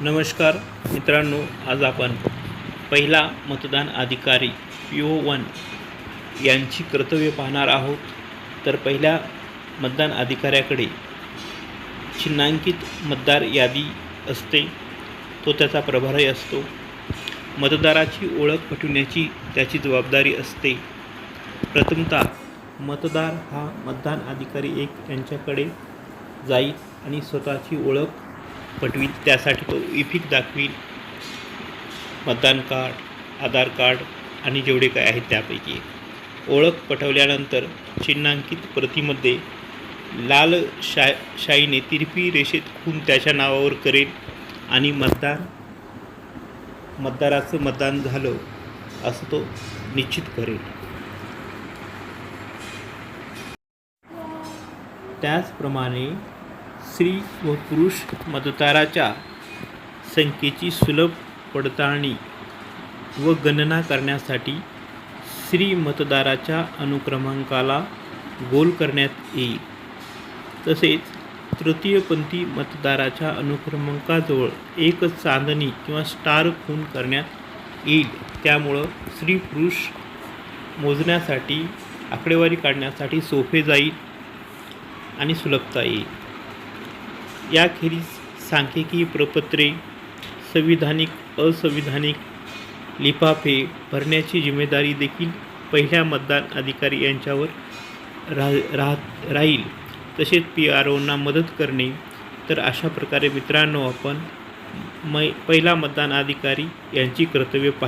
नमस्कार मित्रांनो आज आपण पहिला मतदान अधिकारी पी ओ वन यांची कर्तव्य पाहणार आहोत. तर पहिल्या मतदान अधिकाऱ्याकडे चिन्हांकित मतदार यादी असते. तो त्याचा प्रभारी असतो. मतदाराची ओळख पटविण्याची त्याची जबाबदारी असते. प्रथमतः मतदार हा मतदान अधिकारी एक यांच्याकडे जाईल आणि स्वतःची ओळख पटवील त्यासाठी तो इफिक दाखवील मतदान कार्ड आधार कार्ड आणि जेवढे काय आहेत त्यापैकी ओळख पटवल्यानंतर चिन्हांकित प्रतीमध्ये लाल शा शाईने तिरपी रेषेत खून त्याच्या नावावर करेल आणि मतदान मतदाराचं मतदान झालं असं तो निश्चित करेल. त्याचप्रमाणे स्त्री व पुरुष मतदाराच्या संख्येची सुलभ पडताळणी व गणना करण्यासाठी स्त्री मतदाराच्या अनुक्रमांकाला गोल करण्यात येईल. तसेच तृतीयपंथी मतदाराच्या अनुक्रमांकाजवळ एक चांदणी किंवा स्टार खून करण्यात येईल. त्यामुळं स्त्री पुरुष मोजण्यासाठी आकडेवारी काढण्यासाठी सोपे जाईल आणि सुलभता येईल. याखेरीज सांख्यिकी प्रपत्रे संविधानिक असंविधानिक लिफाफे भरण्याची जिम्मेदारी देखील पहिल्या मतदान अधिकारी यांच्यावर राह राह राहील. तसेच पी आर ओंना मदत करणे. तर अशा प्रकारे मित्रांनो आपण मै पहिला मतदान अधिकारी यांची कर्तव्य पाहिजे